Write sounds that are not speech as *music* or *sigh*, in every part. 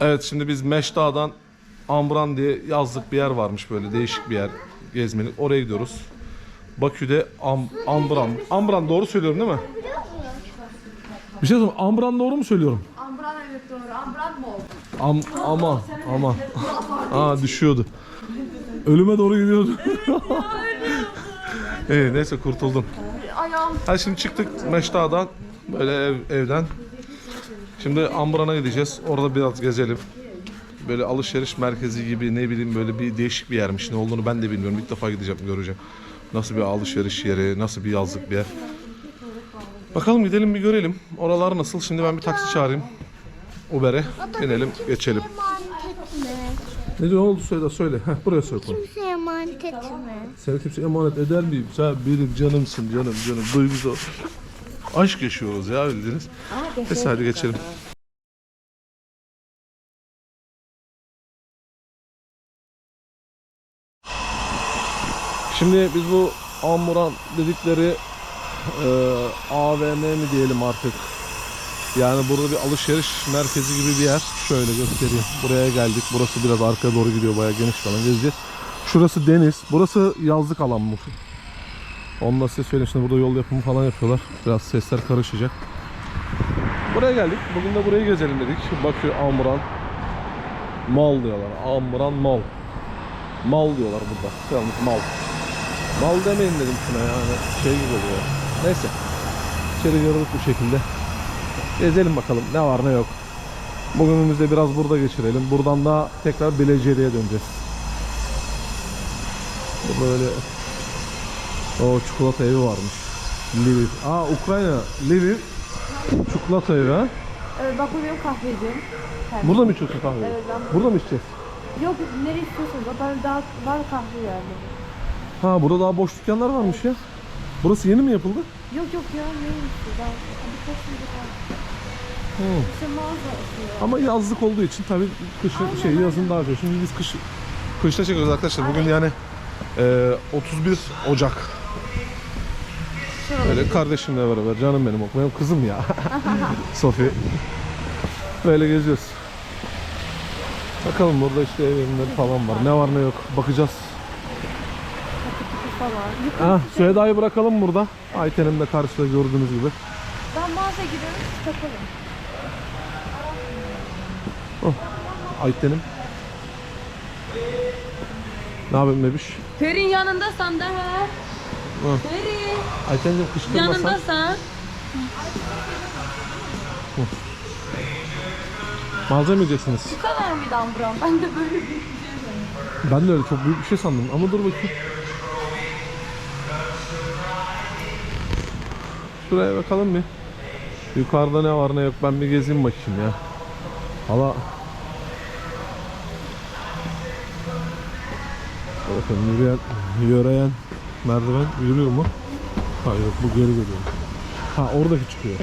Evet şimdi biz Meşta'dan Ambran diye yazlık bir yer varmış böyle değişik bir yer gezmelik. Oraya gidiyoruz. Bakü'de Am Ambran. Ambran doğru söylüyorum değil mi? Bir şey söyleyeyim. Ambran doğru mu söylüyorum? Ambran evet doğru. Ambran mı oldu? Am aman aman. Aa düşüyordu. Ölüme doğru gidiyordu. İyi *laughs* neyse kurtuldun. Ayağım Ha şimdi çıktık Meşta'dan böyle ev, evden. Şimdi Ambran'a gideceğiz. Orada biraz gezelim. Böyle alışveriş merkezi gibi ne bileyim böyle bir değişik bir yermiş. Ne olduğunu ben de bilmiyorum. İlk defa gideceğim göreceğim. Nasıl bir alışveriş yeri, nasıl bir yazlık bir yer. Bakalım gidelim bir görelim. Oralar nasıl? Şimdi ben bir taksi çağırayım. Uber'e binelim geçelim. Ne diyor oldu söyle söyle. Heh, buraya söyle konu. Kimseye emanet etme. Seni kimse emanet eder miyim? Sen benim canımsın canım canım. Duygusal. Aşk yaşıyoruz ya bildiniz. Neyse hadi geçelim. Şimdi biz bu Amuran dedikleri e, AVM mi diyelim artık. Yani burada bir alışveriş merkezi gibi bir yer. Şöyle göstereyim. Buraya geldik. Burası biraz arkaya doğru gidiyor. Bayağı geniş falan gezeceğiz. Şurası deniz. Burası yazlık alan mı? Onu da size burada yol yapımı falan yapıyorlar. Biraz sesler karışacak. Buraya geldik. Bugün de burayı gezelim dedik. Bakü Amuran Mal diyorlar. Amuran Mal. Mal diyorlar burada. Yalnız mal. Mal demeyin dedim şuna yani. Şey gibi oluyor. Neyse. İçeri görürüz bu şekilde. Gezelim bakalım ne var ne yok. Bugünümüzü de biraz burada geçirelim. Buradan da tekrar Bileceri'ye döneceğiz. Böyle o çikolata evi varmış. Lviv. Aa Ukrayna. Lviv. Çikolata evi ha. Evet bak bu benim kahvecim. Burada mı içiyorsun kahveyi? Evet, ben- Burada mı içeceğiz? Yok nereye istiyorsanız ben daha var kahve yani. Ha burada daha boş dükkanlar varmış ya. Burası yeni mi yapıldı? Yok yok ya neymiş bu daha birkaç yıl kaldı. Hı. İşte. Ama yazlık olduğu için tabii kışın şey yazın daha çok. Şimdi biz kış kışta çekiyoruz arkadaşlar. Bugün yani e, 31 Ocak. Böyle kardeşimle beraber canım benim o benim kızım ya. *laughs* Sofi. Böyle geziyoruz. Bakalım burada işte evimleri falan var. Ne var ne yok bakacağız. falan. Ah, Süheyda'yı bırakalım burada. Ayten'in de karşıda gördüğünüz gibi. Ben mağaza gidiyorum siz takılın. Ayten'im. Ne yapayım bebiş? Perin yanındasan da he. Hı. Peri Ayten'cim kışkırmasan. yanındasan. Malzeme mi yiyeceksiniz? Bu kadar mıydı Ambram? Ben de böyle bir Ben de öyle çok büyük bir şey sandım ama dur bakayım. Şuraya bakalım bir. Yukarıda ne var ne yok ben bir gezeyim bakayım ya. Hala Bakın yürüyen, yöreyen merdiven yürüyor mu? Hayır bu geri geliyor. Ha oradaki çıkıyor.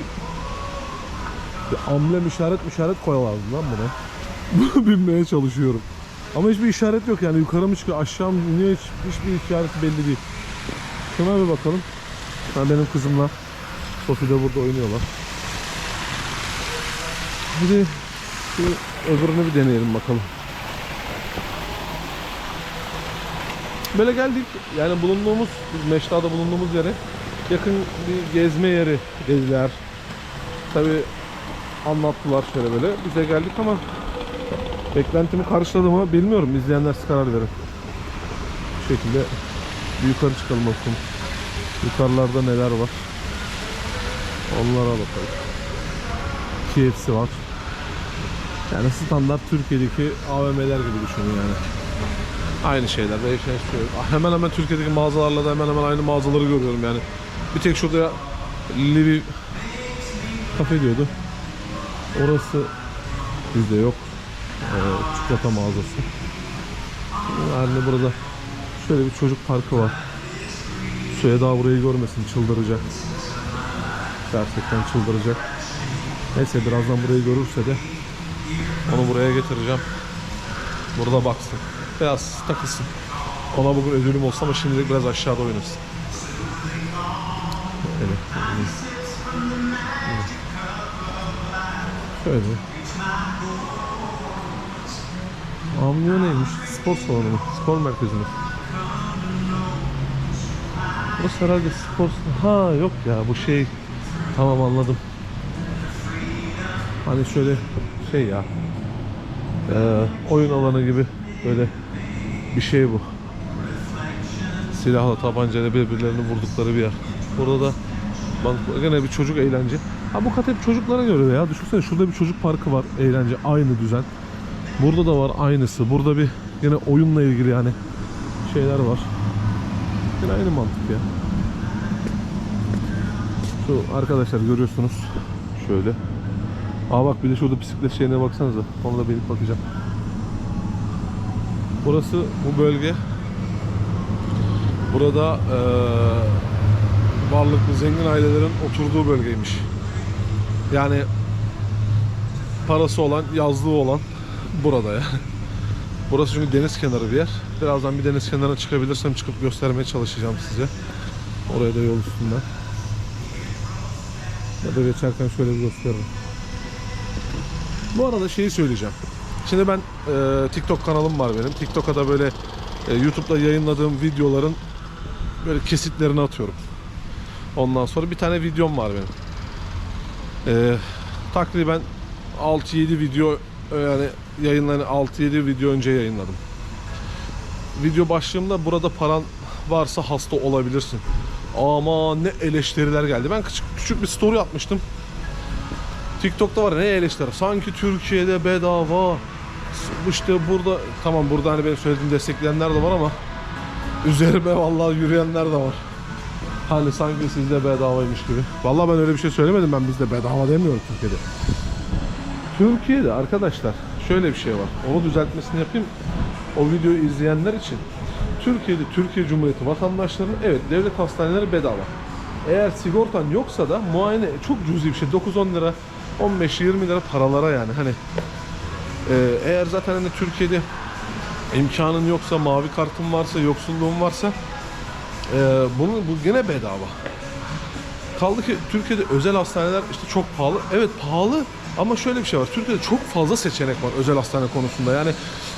Bir amblem işaret işaret koyalardı lan buna. *laughs* Binmeye çalışıyorum. Ama hiçbir işaret yok yani yukarı mı çıkıyor aşağı mı iniyor hiç, hiçbir işaret belli değil. Şuna bir bakalım. Ha, benim kızımla Sofi de burada oynuyorlar. Bir de şu öbürünü bir deneyelim bakalım. Böyle geldik. Yani bulunduğumuz, biz Meşta'da bulunduğumuz yere yakın bir gezme yeri dediler. Tabi anlattılar şöyle böyle. Bize geldik ama beklentimi karşıladı mı bilmiyorum. İzleyenler siz karar verin. Bu şekilde bir yukarı çıkalım bakalım. Yukarılarda neler var. Onlara bakalım. KFC var. Yani standart Türkiye'deki AVM'ler gibi düşünün yani. Aynı şeyler, değişen şey yok. Hemen hemen Türkiye'deki mağazalarla da hemen hemen aynı mağazaları görüyorum yani. Bir tek şurada Lviv kafe diyordu. Orası bizde yok. Ee, çikolata mağazası. Yani burada şöyle bir çocuk parkı var. Suya daha burayı görmesin çıldıracak. Gerçekten çıldıracak. Neyse birazdan burayı görürse de onu buraya getireceğim. Burada baksın. Biraz takılsın. Ona bugün ödülüm olsa ama şimdilik biraz aşağıda oynasın. Evet. Şöyle. Banliyö neymiş? Spor salonu mu? Spor merkezi mi? Burası herhalde spor... Ha yok ya bu şey... Tamam anladım. Hani şöyle şey ya... Ee, oyun alanı gibi böyle bir şey bu. Silahla tabancayla birbirlerini vurdukları bir yer. Burada da bak gene bir çocuk eğlence. Ha bu kat hep çocuklara göre ya. Düşünsene şurada bir çocuk parkı var eğlence aynı düzen. Burada da var aynısı. Burada bir yine oyunla ilgili yani şeyler var. Yine aynı mantık ya. Şu arkadaşlar görüyorsunuz. Şöyle. Aa bak bir de şurada bisiklet şeyine baksanıza. Ona da benim bakacağım. Burası bu bölge. Burada eee varlıklı zengin ailelerin oturduğu bölgeymiş. Yani parası olan, yazlığı olan burada ya. *laughs* Burası çünkü deniz kenarı bir yer. Birazdan bir deniz kenarına çıkabilirsem çıkıp göstermeye çalışacağım size. Oraya da yol üstünden. Ya da geçerken şöyle bir gösteririm. Bu arada şeyi söyleyeceğim. Şimdi ben e, TikTok kanalım var benim. TikTok'a da böyle e, YouTube'da yayınladığım videoların böyle kesitlerini atıyorum. Ondan sonra bir tane videom var benim. E, takriben 6-7 video e, yani yayınlanan 6-7 video önce yayınladım. Video başlığımda burada paran varsa hasta olabilirsin. Ama ne eleştiriler geldi. Ben küçük, küçük bir story atmıştım. TikTok'ta var ne eleştiri. Sanki Türkiye'de bedava. İşte burada tamam burada hani benim söylediğim destekleyenler de var ama üzerime vallahi yürüyenler de var. Hani sanki sizde bedavaymış gibi. Vallahi ben öyle bir şey söylemedim ben bizde bedava demiyorum Türkiye'de. Türkiye'de arkadaşlar şöyle bir şey var. Onu düzeltmesini yapayım. O videoyu izleyenler için. Türkiye'de Türkiye Cumhuriyeti vatandaşlarının evet devlet hastaneleri bedava. Eğer sigortan yoksa da muayene çok cüzi bir şey. 9-10 lira 15-20 lira paralara yani hani eğer zaten hani Türkiye'de imkanın yoksa mavi kartın varsa yoksulluğun varsa e, bunu bu gene bedava. Kaldı ki Türkiye'de özel hastaneler işte çok pahalı. Evet pahalı ama şöyle bir şey var. Türkiye'de çok fazla seçenek var özel hastane konusunda. Yani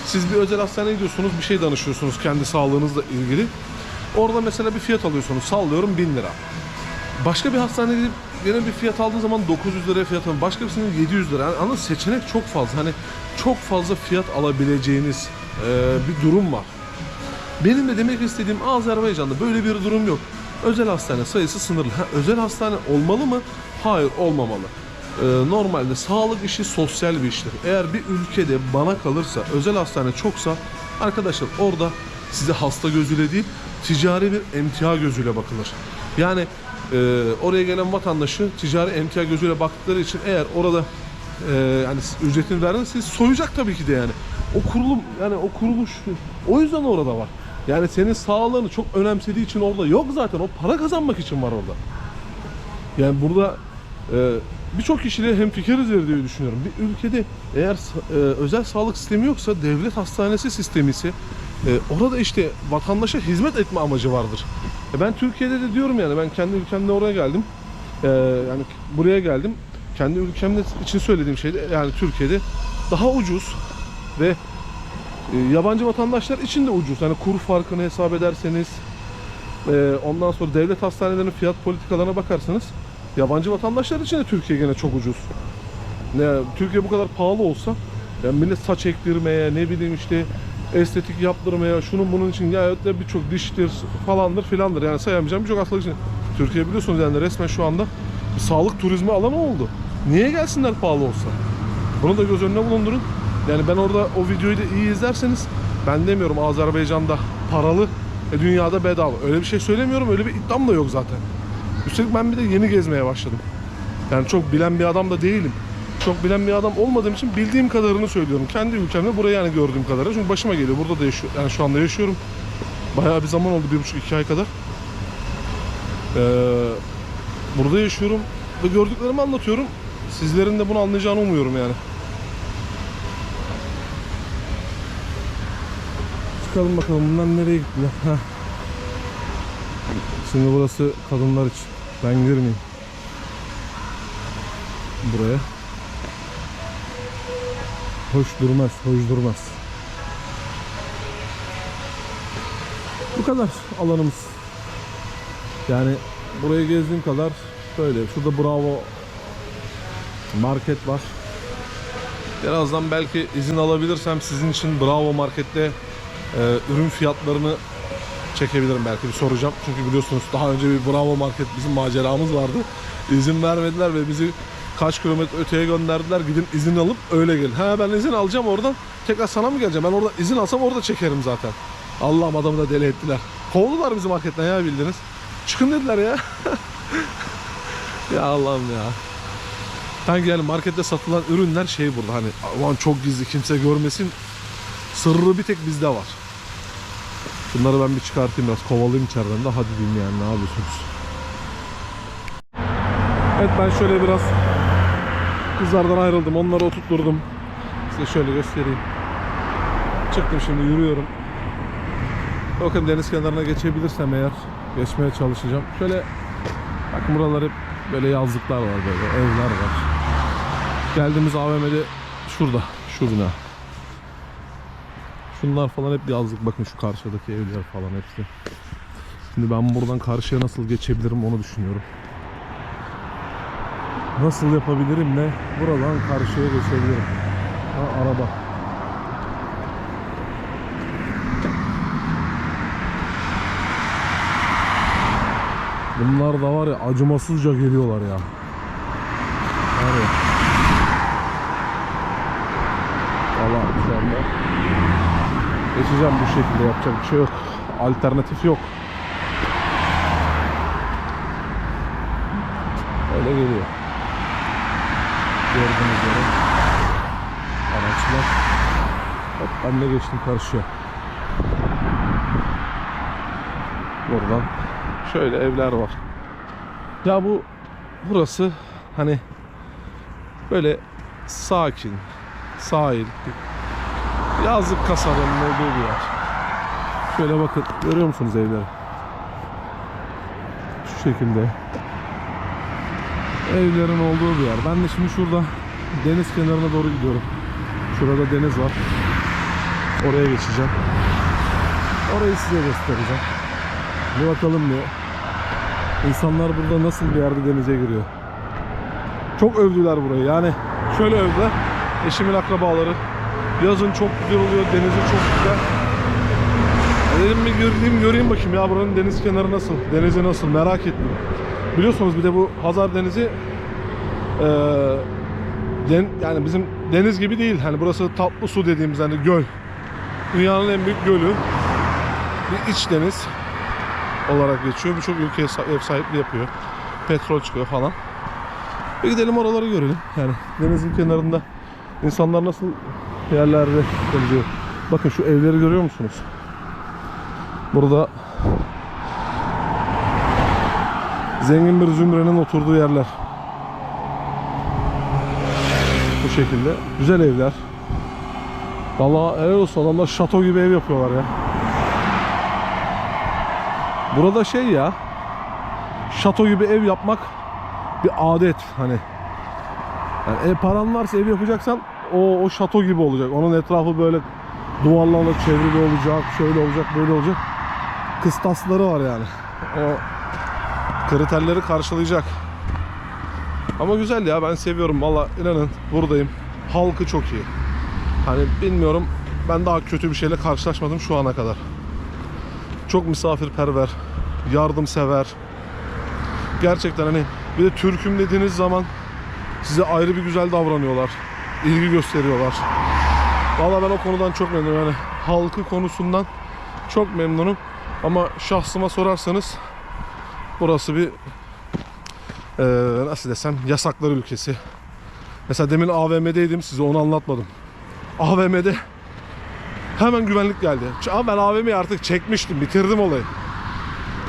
siz bir özel hastaneye gidiyorsunuz, bir şey danışıyorsunuz kendi sağlığınızla ilgili. Orada mesela bir fiyat alıyorsunuz. Sallıyorum 1000 lira. Başka bir hastaneye gidip yine bir fiyat aldığın zaman 900 liraya fiyat alın. Başka birisinin 700 lira. Yani anladın seçenek çok fazla. Hani çok fazla fiyat alabileceğiniz e, bir durum var. Benim de demek istediğim Azerbaycan'da böyle bir durum yok. Özel hastane sayısı sınırlı. Ha, özel hastane olmalı mı? Hayır olmamalı. Ee, normalde sağlık işi sosyal bir iştir. Eğer bir ülkede bana kalırsa özel hastane çoksa arkadaşlar orada size hasta gözüyle değil ticari bir emtia gözüyle bakılır. Yani e, oraya gelen vatandaşı ticari emtia gözüyle baktıkları için eğer orada e, yani ücretini verdiğiniz soyacak tabii ki de yani. O kurulum yani o kuruluş o yüzden orada var. Yani senin sağlığını çok önemsediği için orada yok zaten. O para kazanmak için var orada. Yani burada e, birçok kişiyle hem fikiriz diye düşünüyorum. Bir ülkede eğer e, özel sağlık sistemi yoksa devlet hastanesi sistemi ise e, orada işte vatandaşa hizmet etme amacı vardır. E, ben Türkiye'de de diyorum yani ben kendi ülkemde oraya geldim. E, yani buraya geldim. Kendi ülkemde için söylediğim şey de yani Türkiye'de daha ucuz ve e, yabancı vatandaşlar için de ucuz. Hani kur farkını hesap ederseniz e, ondan sonra devlet hastanelerinin fiyat politikalarına bakarsanız yabancı vatandaşlar için de Türkiye gene çok ucuz. Ne Türkiye bu kadar pahalı olsa yani millet saç ektirmeye ne bileyim işte estetik yaptırmaya şunun bunun için ya da birçok diştir falandır filandır yani sayamayacağım birçok hastalık için. Türkiye biliyorsunuz yani resmen şu anda bir sağlık turizmi alanı oldu. Niye gelsinler pahalı olsa? Bunu da göz önüne bulundurun. Yani ben orada o videoyu da iyi izlerseniz ben demiyorum Azerbaycan'da paralı e, dünyada bedava. Öyle bir şey söylemiyorum. Öyle bir iddiam da yok zaten. Üstelik ben bir de yeni gezmeye başladım. Yani çok bilen bir adam da değilim. Çok bilen bir adam olmadığım için bildiğim kadarını söylüyorum. Kendi ülkemde burayı yani gördüğüm kadarıyla. Çünkü başıma geliyor. Burada da yaşıyorum. Yani şu anda yaşıyorum. Bayağı bir zaman oldu. Bir buçuk iki ay kadar. Ee, burada yaşıyorum. Ve gördüklerimi anlatıyorum. Sizlerin de bunu anlayacağını umuyorum yani. Çıkalım bakalım bunlar nereye gittiler. Heh. Şimdi burası kadınlar için. Ben girmeyeyim. Buraya hoş durmaz, hoş durmaz. Bu kadar alanımız. Yani burayı gezdiğim kadar böyle. Şurada Bravo market var. Birazdan belki izin alabilirsem sizin için Bravo Market'te e, ürün fiyatlarını çekebilirim belki bir soracağım. Çünkü biliyorsunuz daha önce bir Bravo Market bizim maceramız vardı. İzin vermediler ve bizi kaç kilometre öteye gönderdiler. Gidin izin alıp öyle gelin. Ha ben izin alacağım oradan. Tekrar sana mı geleceğim? Ben orada izin alsam orada çekerim zaten. Allah'ım adamı da deli ettiler. Kovdular bizi marketten ya bildiniz. Çıkın dediler ya. *laughs* ya Allah'ım ya. Sanki yani markette satılan ürünler şey burada hani aman çok gizli kimse görmesin. Sırrı bir tek bizde var. Bunları ben bir çıkartayım biraz kovalayayım içeriden de hadi diyeyim yani ne yapıyorsunuz. Evet ben şöyle biraz kızlardan ayrıldım onları oturtturdum. Size şöyle göstereyim. Çıktım şimdi yürüyorum. Bakın deniz kenarına geçebilirsem eğer geçmeye çalışacağım. Şöyle bakın buralar hep böyle yazlıklar var böyle evler var. Geldiğimiz AVM'de şurada şu bina. Şunlar falan hep yazlık. Bakın şu karşıdaki evler falan hepsi. Şimdi ben buradan karşıya nasıl geçebilirim onu düşünüyorum. Nasıl yapabilirim de buradan karşıya geçebilirim. Ha, araba. Bunlar da var ya acımasızca geliyorlar ya. Var ya. Valla şu anda geçeceğim bu şekilde yapacak bir şey yok. Alternatif yok. Öyle geliyor. Gördüğünüz üzere araçlar. Hop ben de geçtim karşıya. Buradan şöyle evler var. Ya bu burası hani böyle sakin, sahil, yazlık kasabanın olduğu bir yer. Şöyle bakın görüyor musunuz evleri? Şu şekilde. Evlerin olduğu bir yer. Ben de şimdi şurada deniz kenarına doğru gidiyorum. Şurada deniz var. Oraya geçeceğim. Orayı size göstereceğim. Bir bakalım bir. İnsanlar burada nasıl bir yerde denize giriyor. Çok övdüler burayı. Yani şöyle övdüler. Eşimin akrabaları. Yazın çok güzel oluyor. Denizi çok güzel. Ya Dedim bir göreyim, göreyim bakayım ya buranın deniz kenarı nasıl, denizi nasıl merak ettim. Biliyorsunuz bir de bu Hazar Denizi eee, den- yani bizim deniz gibi değil. Hani burası tatlı su dediğimiz hani göl. Dünyanın en büyük gölü. Bir iç deniz olarak geçiyor. Birçok ülkeye sa- ev sahipliği yapıyor. Petrol çıkıyor falan. Bir gidelim oraları görelim. Yani denizin kenarında insanlar nasıl yerlerde geziyor. Bakın şu evleri görüyor musunuz? Burada zengin bir zümrenin oturduğu yerler. Bu şekilde. Güzel evler. Vallahi helal olsun adamlar şato gibi ev yapıyorlar ya. Burada şey ya şato gibi ev yapmak bir adet hani. Yani ev paran varsa ev yapacaksan o, o şato gibi olacak. Onun etrafı böyle duvarlarla çevrili olacak, şöyle olacak, böyle olacak. Kıstasları var yani. O kriterleri karşılayacak. Ama güzel ya ben seviyorum valla inanın buradayım. Halkı çok iyi. Hani bilmiyorum ben daha kötü bir şeyle karşılaşmadım şu ana kadar. Çok misafirperver, yardımsever. Gerçekten hani bir de Türk'üm dediğiniz zaman size ayrı bir güzel davranıyorlar. ilgi gösteriyorlar. Valla ben o konudan çok memnunum. Yani halkı konusundan çok memnunum. Ama şahsıma sorarsanız burası bir eee, nasıl desem yasaklar ülkesi. Mesela demin AVM'deydim size onu anlatmadım. AVM'de hemen güvenlik geldi. Ama ben AVM'yi artık çekmiştim. Bitirdim olayı.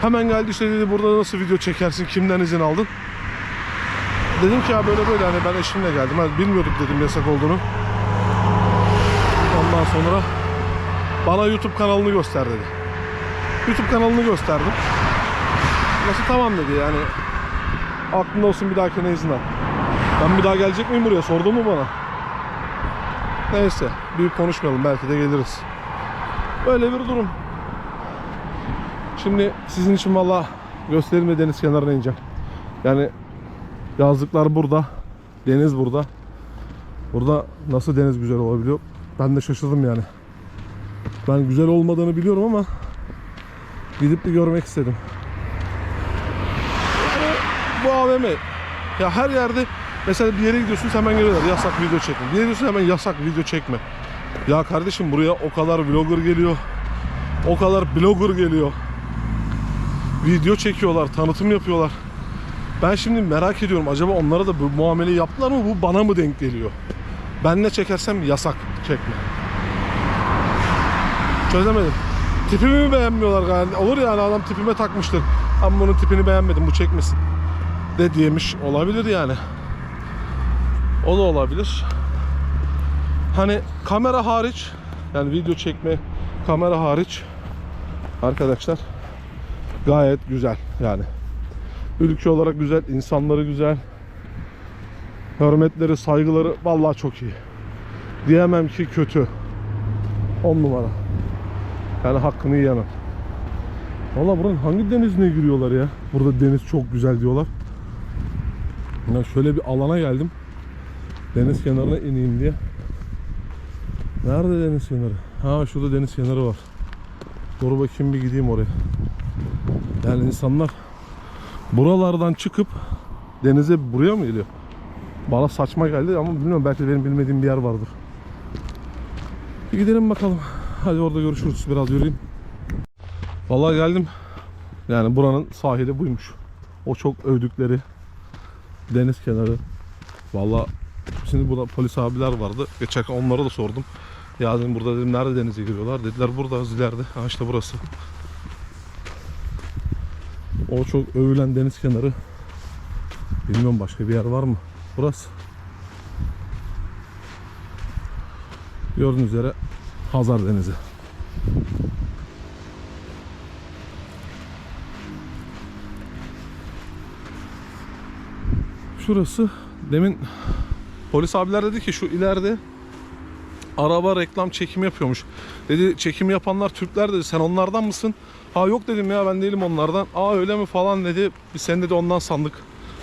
Hemen geldi işte dedi burada nasıl video çekersin kimden izin aldın? Dedim ki ya böyle böyle hani ben eşimle geldim. Hani bilmiyorduk dedim yasak olduğunu. Ondan sonra bana YouTube kanalını göster dedi. YouTube kanalını gösterdim. Nasıl tamam dedi yani. Aklında olsun bir dahakine izin al. Ben bir daha gelecek miyim buraya sordun mu bana? Neyse büyük konuşmayalım belki de geliriz. Böyle bir durum. Şimdi sizin için valla göstereyim ve deniz kenarına ineceğim. Yani yazlıklar burada. Deniz burada. Burada nasıl deniz güzel olabiliyor? Ben de şaşırdım yani. Ben güzel olmadığını biliyorum ama gidip bir görmek istedim. Bu AVM ya her yerde mesela bir yere gidiyorsun hemen geliyorlar yasak video çekme. Bir yere gidiyorsun hemen yasak video çekme. Ya kardeşim buraya o kadar vlogger geliyor. O kadar blogger geliyor. Video çekiyorlar, tanıtım yapıyorlar. Ben şimdi merak ediyorum acaba onlara da bu muameleyi yaptılar mı bu bana mı denk geliyor? Ben ne çekersem yasak çekme. Çözemedim. Tipimi mi beğenmiyorlar galiba? Olur yani adam tipime takmıştır. Ama bunun tipini beğenmedim bu çekmesin. De diyemiş olabilir yani. O da olabilir. Hani kamera hariç yani video çekme kamera hariç arkadaşlar gayet güzel yani. Ülke olarak güzel, insanları güzel. Hürmetleri, saygıları vallahi çok iyi. Diyemem ki kötü. 10 numara. Yani hakkını yiyemem. Valla buranın hangi denizine giriyorlar ya? Burada deniz çok güzel diyorlar. Ya şöyle bir alana geldim. Deniz kenarına ineyim diye. Nerede deniz kenarı? Ha şurada deniz kenarı var. Dur bakayım bir gideyim oraya. Yani insanlar buralardan çıkıp denize buraya mı geliyor? Bana saçma geldi ama bilmiyorum belki benim bilmediğim bir yer vardır. Bir gidelim bakalım. Hadi orada görüşürüz. Biraz yürüyeyim. Vallahi geldim. Yani buranın sahili buymuş. O çok övdükleri deniz kenarı. Vallahi şimdi burada polis abiler vardı. Geçerken onlara da sordum. Ya dedim burada dedim nerede denize giriyorlar? Dediler burada ileride. Ha işte burası. O çok övülen deniz kenarı. Bilmiyorum başka bir yer var mı? Burası. Gördüğünüz üzere Hazar Denizi. Şurası demin polis abiler dedi ki şu ileride araba reklam çekimi yapıyormuş. Dedi çekim yapanlar Türkler dedi. Sen onlardan mısın? Ha yok dedim ya ben değilim onlardan. Aa öyle mi falan dedi. Biz sen dedi ondan sandık.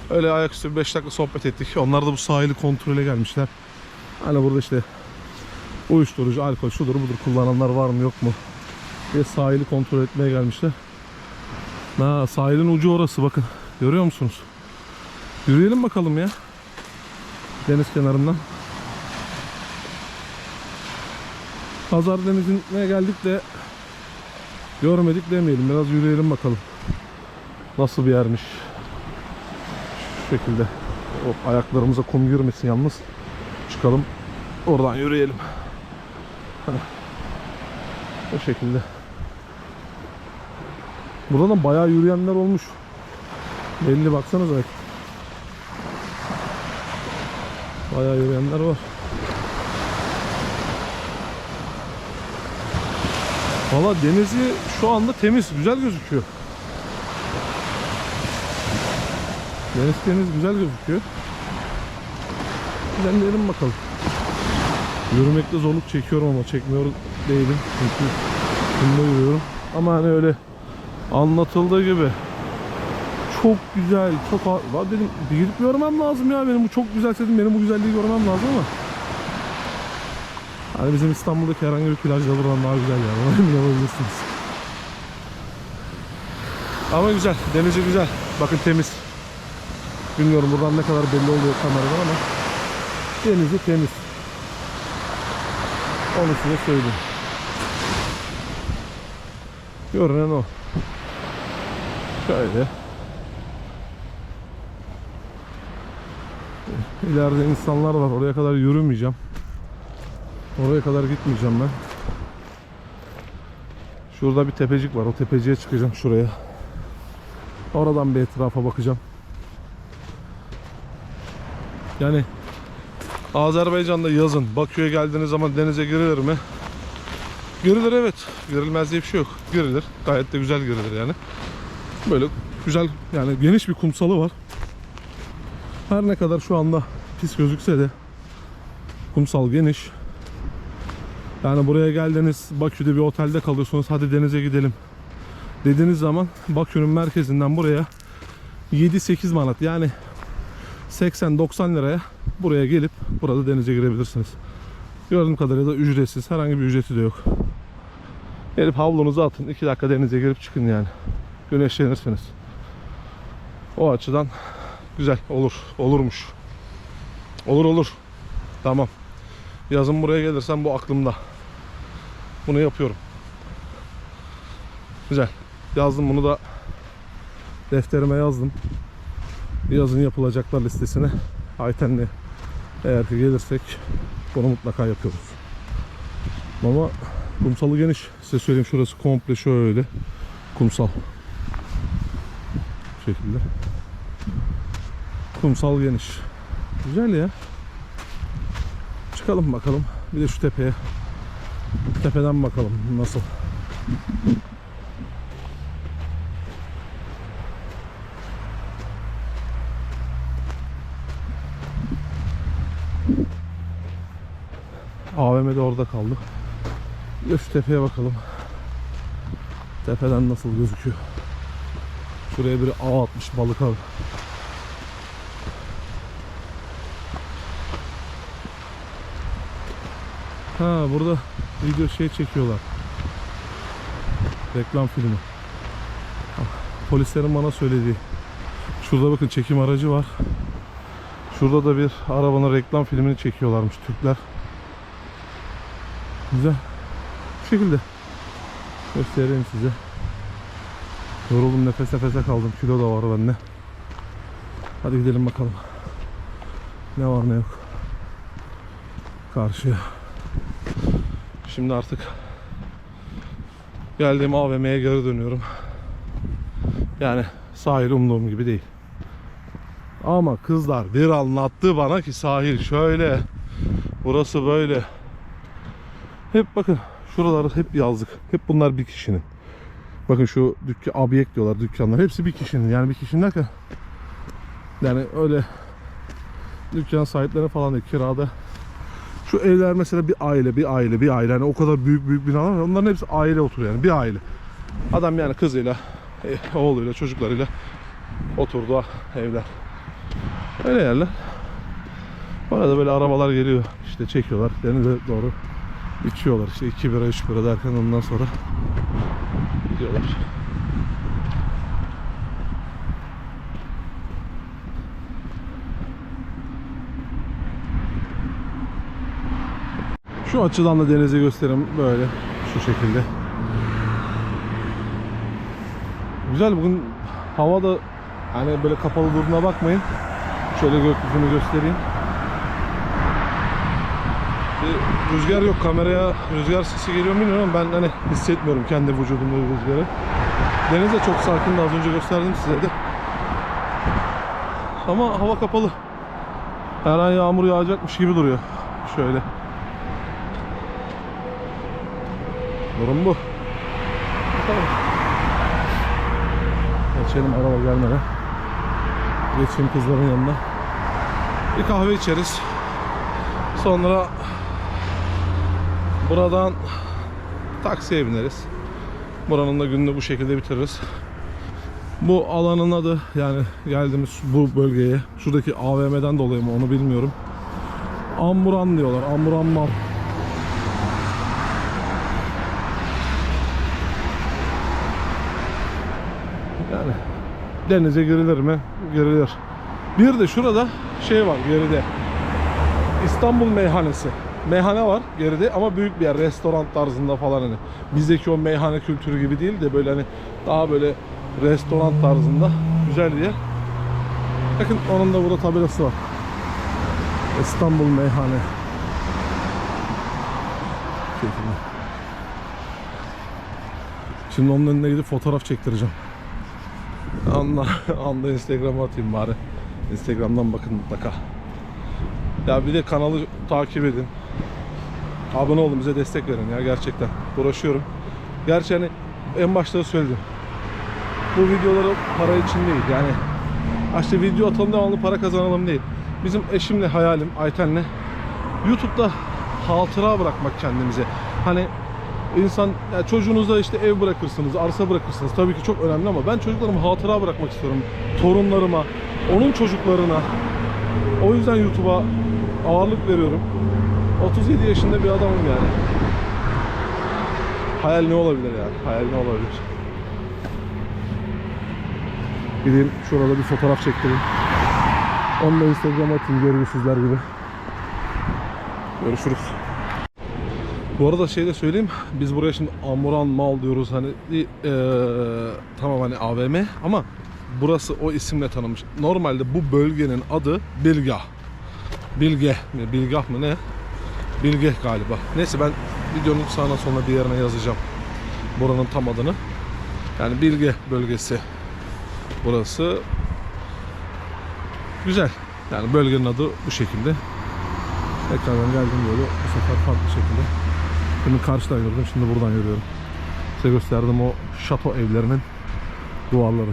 Öyle ayaküstü 5 dakika sohbet ettik. Onlar da bu sahili kontrole gelmişler. Hani burada işte uyuşturucu, alkol, şudur budur kullananlar var mı yok mu diye sahili kontrol etmeye gelmişler. Ha, sahilin ucu orası bakın. Görüyor musunuz? Yürüyelim bakalım ya. Deniz kenarından. Pazar Denizi'ne geldik de görmedik demeyelim. Biraz yürüyelim bakalım. Nasıl bir yermiş. Şu şekilde. O ayaklarımıza kum girmesin yalnız. Çıkalım. Oradan yürüyelim. *laughs* O şekilde. Burada da bayağı yürüyenler olmuş. Belli baksanıza. Bayağı yürüyenler var. Valla denizi şu anda temiz, güzel gözüküyor. Deniz temiz, güzel gözüküyor. Gidelim bakalım. Yürümekte zorluk çekiyorum ama çekmiyor değilim. Çünkü kumda yürüyorum. Ama hani öyle anlatıldığı gibi çok güzel, çok Lan dedim bir gidip görmem lazım ya benim bu çok güzel dedim benim bu güzelliği görmem lazım ama Hani bizim İstanbul'daki herhangi bir plaj da buradan daha güzel yani. Ona *laughs* emin olabilirsiniz. Ama güzel. Denizi güzel. Bakın temiz. Bilmiyorum buradan ne kadar belli oluyor kameradan ama denizi temiz. Onu size söyleyeyim. Görünen o. Şöyle. İleride insanlar var. Oraya kadar yürümeyeceğim. Oraya kadar gitmeyeceğim ben. Şurada bir tepecik var. O tepeciye çıkacağım şuraya. Oradan bir etrafa bakacağım. Yani Azerbaycan'da yazın Bakü'ye geldiğiniz zaman denize girilir mi? Girilir evet. Girilmez diye bir şey yok. Girilir. Gayet de güzel girilir yani. Böyle güzel yani geniş bir kumsalı var. Her ne kadar şu anda pis gözükse de kumsal geniş. Yani buraya geldiniz Bakü'de bir otelde kalıyorsunuz hadi denize gidelim dediğiniz zaman Bakü'nün merkezinden buraya 7-8 manat yani 80-90 liraya buraya gelip burada denize girebilirsiniz. Gördüğüm kadarıyla da ücretsiz. Herhangi bir ücreti de yok. Gelip havlunuzu atın. 2 dakika denize girip çıkın yani. Güneşlenirsiniz. O açıdan güzel olur. Olurmuş. Olur olur. Tamam. Yazın buraya gelirsem bu aklımda. Bunu yapıyorum. Güzel. Yazdım bunu da defterime yazdım. Yazın yapılacaklar listesine Ayten'le eğer ki gelirsek bunu mutlaka yapıyoruz. Ama kumsalı geniş. Size söyleyeyim şurası komple şöyle kumsal. Şekilde. Kumsal geniş. Güzel ya. Çıkalım bakalım. Bir de şu tepeye. Tepeden bakalım nasıl. AVM de orada kaldı. Bir de şu tepeye bakalım. Tepeden nasıl gözüküyor. Şuraya bir ağ atmış balık abi. Ha burada video şey çekiyorlar. Reklam filmi. Ah, Polislerin bana söylediği. Şurada bakın çekim aracı var. Şurada da bir arabanın reklam filmini çekiyorlarmış Türkler. Güzel. Bu şekilde. Göstereyim size. Yoruldum nefes nefese kaldım. Kilo da var bende. Hadi gidelim bakalım. Ne var ne yok. Karşıya. Şimdi artık geldiğim AVM'ye geri dönüyorum. Yani sahil umduğum gibi değil. Ama kızlar bir anlattı bana ki sahil şöyle. Burası böyle. Hep bakın şuralar hep yazlık. Hep bunlar bir kişinin. Bakın şu dükkan abiyek diyorlar dükkanlar. Hepsi bir kişinin. Yani bir kişinin derken yani öyle dükkan sahipleri falan değil kirada. Şu evler mesela bir aile, bir aile, bir aile. Yani o kadar büyük büyük binalar var. Onların hepsi aile oturuyor yani bir aile. Adam yani kızıyla, e, oğluyla, çocuklarıyla oturduğu evler. Öyle yerler. Orada böyle arabalar geliyor. işte çekiyorlar. Denize doğru içiyorlar. İşte 2 bira 3 bira derken ondan sonra gidiyorlar. Şu açıdan da denize göstereyim böyle şu şekilde. Güzel bugün hava da hani böyle kapalı durduğuna bakmayın. Şöyle gökyüzünü göstereyim. Bir rüzgar yok kameraya rüzgar sesi geliyor bilmiyorum ben hani hissetmiyorum kendi vücudumda rüzgarı. Deniz de çok sakindi az önce gösterdim size de. Ama hava kapalı. Her an yağmur yağacakmış gibi duruyor. Şöyle. Durum bu. Geçelim araba gelmeden. Geçeyim kızların yanına. Bir kahve içeriz. Sonra buradan taksiye bineriz. Buranın da gününü bu şekilde bitiririz. Bu alanın adı yani geldiğimiz bu bölgeye şuradaki AVM'den dolayı mı onu bilmiyorum. Amburan diyorlar. Amburan mal. Yani denize girilir mi? Girilir. Bir de şurada şey var geride. İstanbul meyhanesi. Meyhane var geride ama büyük bir yer. Restoran tarzında falan hani. Bizdeki o meyhane kültürü gibi değil de böyle hani daha böyle restoran tarzında güzel bir yer. Bakın onun da burada tabelası var. İstanbul meyhane. Şimdi onun önüne gidip fotoğraf çektireceğim. Anla, anda Instagram'a atayım bari. Instagram'dan bakın mutlaka. Ya bir de kanalı takip edin. Abone olun bize destek verin ya gerçekten. Uğraşıyorum. Gerçi hani en başta da söyledim. Bu videoları para için değil yani. İşte video atalım devamlı para kazanalım değil. Bizim eşimle hayalim Ayten'le YouTube'da hatıra bırakmak kendimize. Hani İnsan ya çocuğunuza işte ev bırakırsınız, arsa bırakırsınız. Tabii ki çok önemli ama ben çocuklarıma hatıra bırakmak istiyorum. Torunlarıma, onun çocuklarına. O yüzden YouTube'a ağırlık veriyorum. 37 yaşında bir adamım yani. Hayal ne olabilir yani? Hayal ne olabilir? Gideyim şurada bir fotoğraf çektireyim. Onu da Instagram'a atayım görgüsüzler gibi. Görüşürüz. Bu arada şey de söyleyeyim. Biz buraya şimdi Amuran Mal diyoruz hani eee, tamam hani AVM ama burası o isimle tanınmış. Normalde bu bölgenin adı Bilgah. Bilge mi? Bilgah mı ne? Bilge galiba. Neyse ben videonun sağına sonuna bir yerine yazacağım. Buranın tam adını. Yani Bilge bölgesi. Burası güzel. Yani bölgenin adı bu şekilde. Tekrardan geldim böyle bu sefer farklı şekilde. Şimdi karşıdan yürüdüm şimdi buradan yürüyorum. Size gösterdim o şato evlerinin duvarları.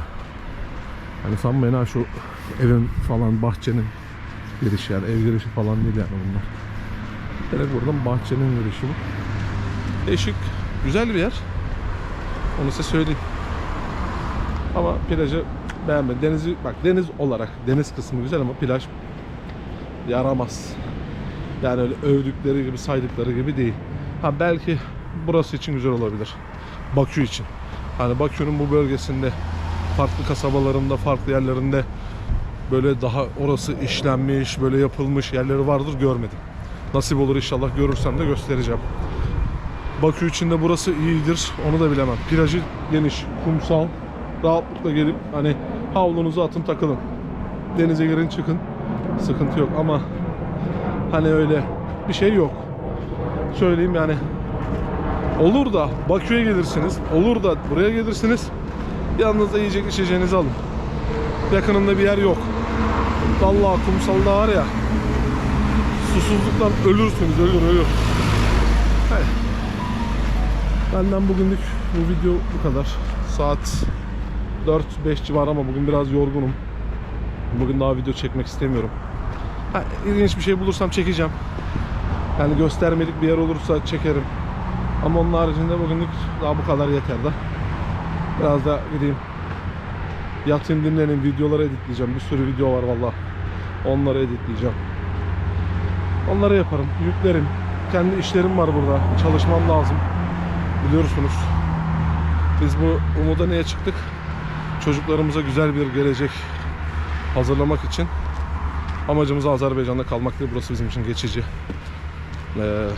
Hani sanmayın ha şu evin falan bahçenin girişi yani ev girişi falan değil yani bunlar. Direkt buradan bahçenin girişi bu. Değişik, güzel bir yer. Onu size söyleyeyim. Ama plajı beğenmedim. Denizi bak deniz olarak deniz kısmı güzel ama plaj yaramaz. Yani öyle övdükleri gibi saydıkları gibi değil. Ha belki burası için güzel olabilir. Bakü için. Hani Bakü'nün bu bölgesinde farklı kasabalarında, farklı yerlerinde böyle daha orası işlenmiş, böyle yapılmış yerleri vardır görmedim. Nasip olur inşallah görürsem de göstereceğim. Bakü için de burası iyidir. Onu da bilemem. Plajı geniş, kumsal. Rahatlıkla gelip hani havlunuzu atın takılın. Denize girin çıkın. Sıkıntı yok ama hani öyle bir şey yok. Söyleyeyim yani olur da Bakü'ye gelirsiniz. Olur da buraya gelirsiniz. Yanınızda yiyecek içeceğinizi alın. Yakınında bir yer yok. Vallahi kumsalda var ya susuzluktan ölürsünüz ölür ölür. Evet. Benden bugünlük bu video bu kadar. Saat 4-5 civarı ama bugün biraz yorgunum. Bugün daha video çekmek istemiyorum. Ha, ilginç bir şey bulursam çekeceğim. Yani göstermelik bir yer olursa çekerim. Ama onun haricinde bugünlük daha bu kadar yeter de. Biraz da gideyim. Yatayım dinlenin videoları editleyeceğim. Bir sürü video var valla. Onları editleyeceğim. Onları yaparım. Yüklerim. Kendi işlerim var burada. Çalışmam lazım. Biliyorsunuz. Biz bu umuda niye çıktık? Çocuklarımıza güzel bir gelecek hazırlamak için. Amacımız Azerbaycan'da kalmak değil. Burası bizim için geçici. Ee,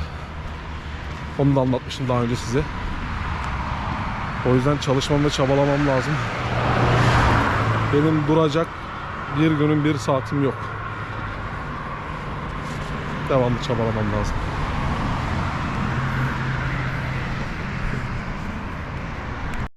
onu da anlatmıştım daha önce size. O yüzden çalışmam ve çabalamam lazım. Benim duracak bir günün bir saatim yok. Devamlı çabalamam lazım.